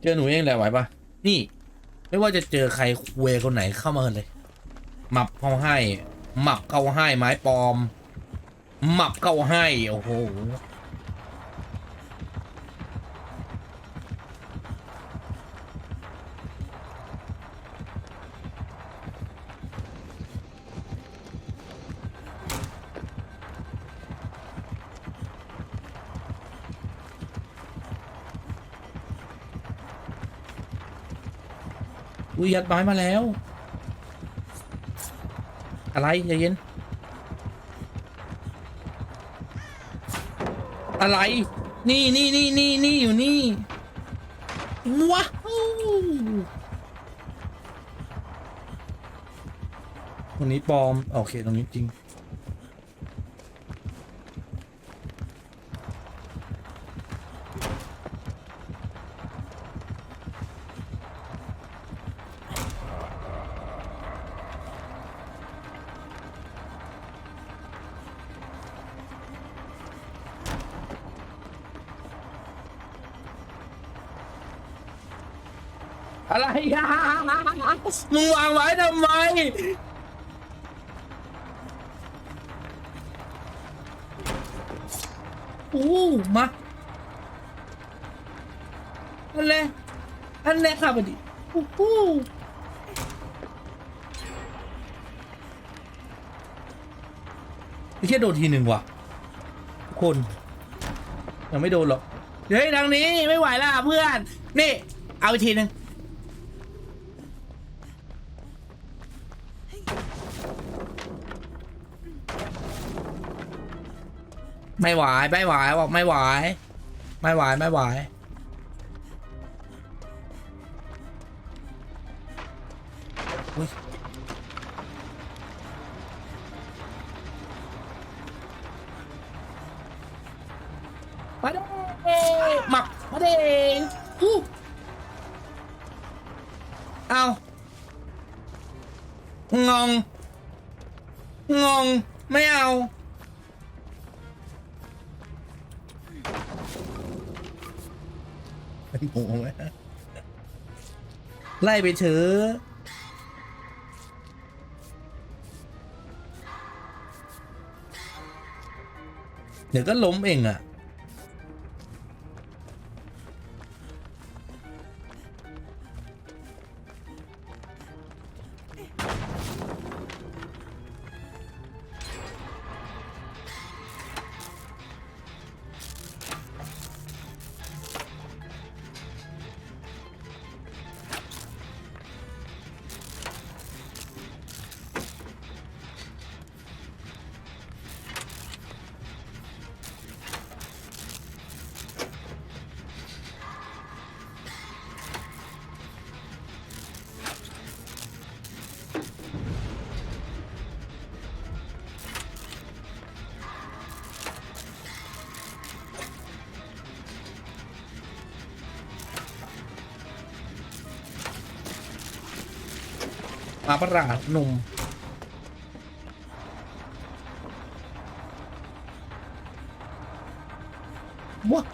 เจอหนูเองแหละไหวปะนี่ ไม่ว่าจะเจอใครเวคนไหนเข้ามาเลย หมับเข้าให้ หมับเข้าให้ไม้ปลอม หมับเข้าให้ โอ้โห อุ้ยยัดไม้มาแล้ว อะไรใจเย็น อะไร นี่นี่นี่นี่นี่อยู่นี่ว้าวตรงนี้ปลอม โอเค ตรงนี้จริง อะไรอะมึงวางไว้ทำไมโอ้มาอันแรกอันแรกค่ะพอดีโอ้โหไม่ใช่โดนทีหนึ่งว่ะคนยังไม่โดนหรอก เฮ้ยทางนี้ไม่ไหวแล้วเพื่อน นี่ เอาอีกทีหนึ่ง ไม่ไหวไม่ไหวบอกไม่ไหวไม่ไหวไม่ไหวมาเด้หมักมาเด้ฮู้เอางงงงไม่เอา หมไล่ไปเถอะเดี๋ยวก็ล้มเองอะาประหลาหนุ่มว้าว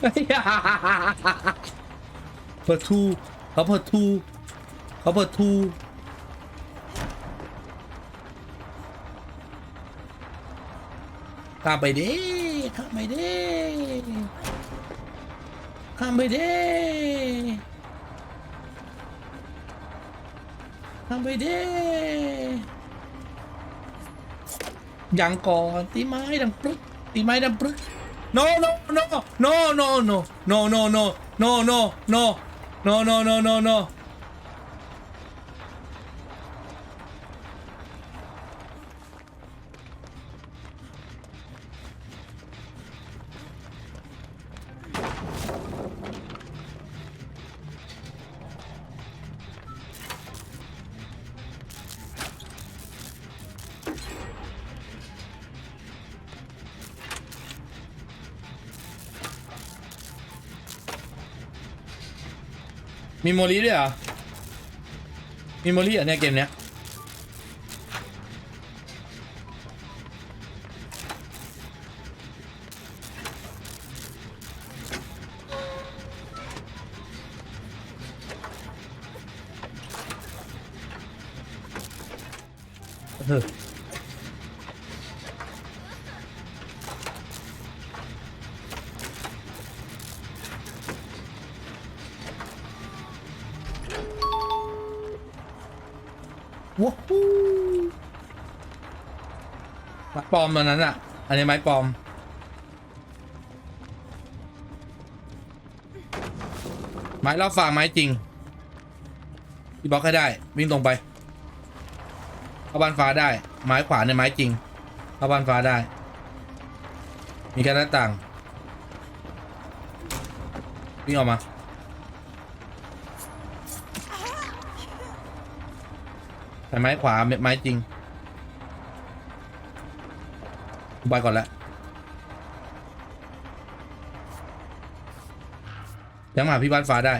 เฮ้ยเปิดทูเขาเปิดทูเขาเปิดทูข้ามไปดิข้ามไปดิข้ามไปดิ ทำไปดิยังก่อนตีไม้ดังปรึกตีไม้ดังปรึก no no no no no no no no no no no no no no no no มีโมลีด้วยอะมีโมลีอะหเนี่ยเกมเนี้ยเออ ปลอมตอนนั้นอะ อันนี้ไม้ปลอม ไม้รอบฟางไม้จริงที่บล็อกให้ได้ วิ่งตรงไปเข้าบ้านฟ้าได้ ไม้ขวาในยไม้จริงเข้าบ้านฟ้าได้ มีแค่หน้าต่างวิ่งออกมาแต่ไม้ขวาไม้จริง ไปก่อนล้วยังมาหาพี่บ้านฟ้าได้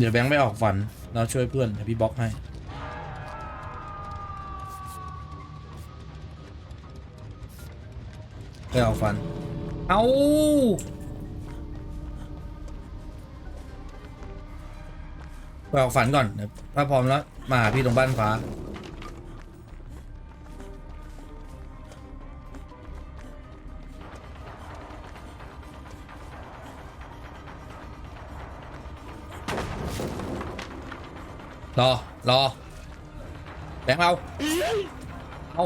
เดี๋ยวแบงค์ไม่ออกฝัน เราช่วยเพื่อนเดี๋ยวพี่บล็อกให้ ไม่ออกฟัน เอาไปออกฝันก่อนถ้าพร้อมแล้ว มาหาพี่ตรงบ้านฟ้า รอ รอแบงค์เอา เอา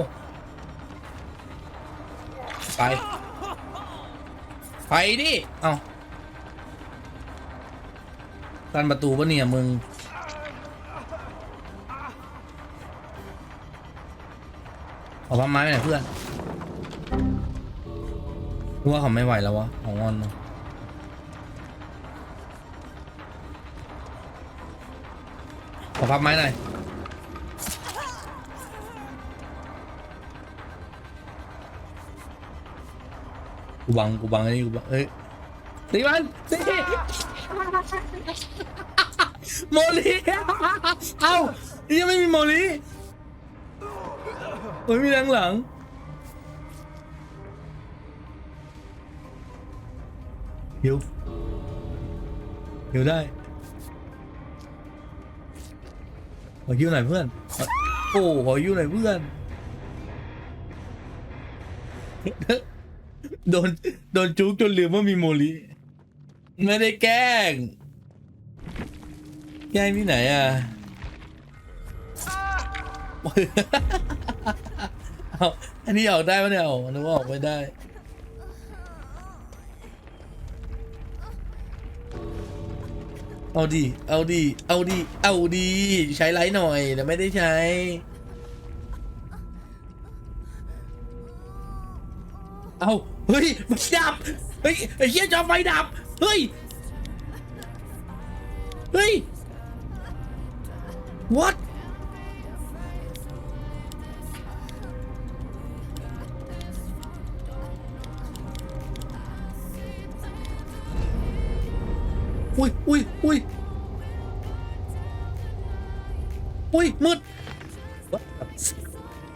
ไปไปดิ เอากันประตูปะเนี่ยมึงเอาพับไม้ไปหนเพื่อนกูว่าเขาไม่ไหวแล้ววะของอนเนอะขอพับไม้หน่อย กูบังกูบังไอ้นี่กูบังเฮ้ยตีมันตีโมลีเอ้ายังไม่มีโมลีโอ้ยมีหลังหลังหิวหิวได้ขอหิวหน่อยเพื่อน โอ้ขอหิวหน่อยเพื่อน โดนโดนจุกจนลืมว่ามีโมลิไม่ได้แกล้ง แกล้งที่ไหนอะเอาอันนี้ออกได้ปะเนี่ยเอานึกว่าออกไม่ได้ เอาดี เอาดี เอาดี เอาดี ใช้ไลท์หน่อยแต่ไม่ได้ใช้ ไฟดับ เฮ้ยไอ้เหี้ยจอไฟดับ เฮ้ย เฮ้ย what อุ้ยอุ้ยอุ้ยอุ้ยมืด What the f-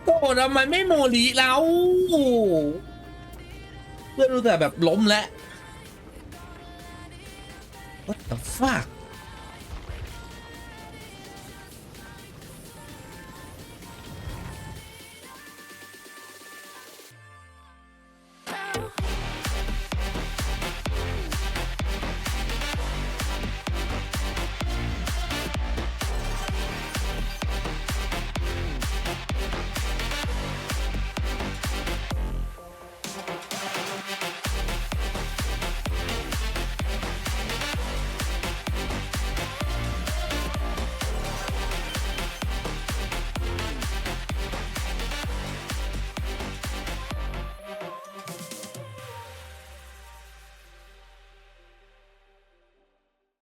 โอ้ทำไมไม่โมลีเรา เพื่อนรู้แต่แบบล้มแล้ว What the fuck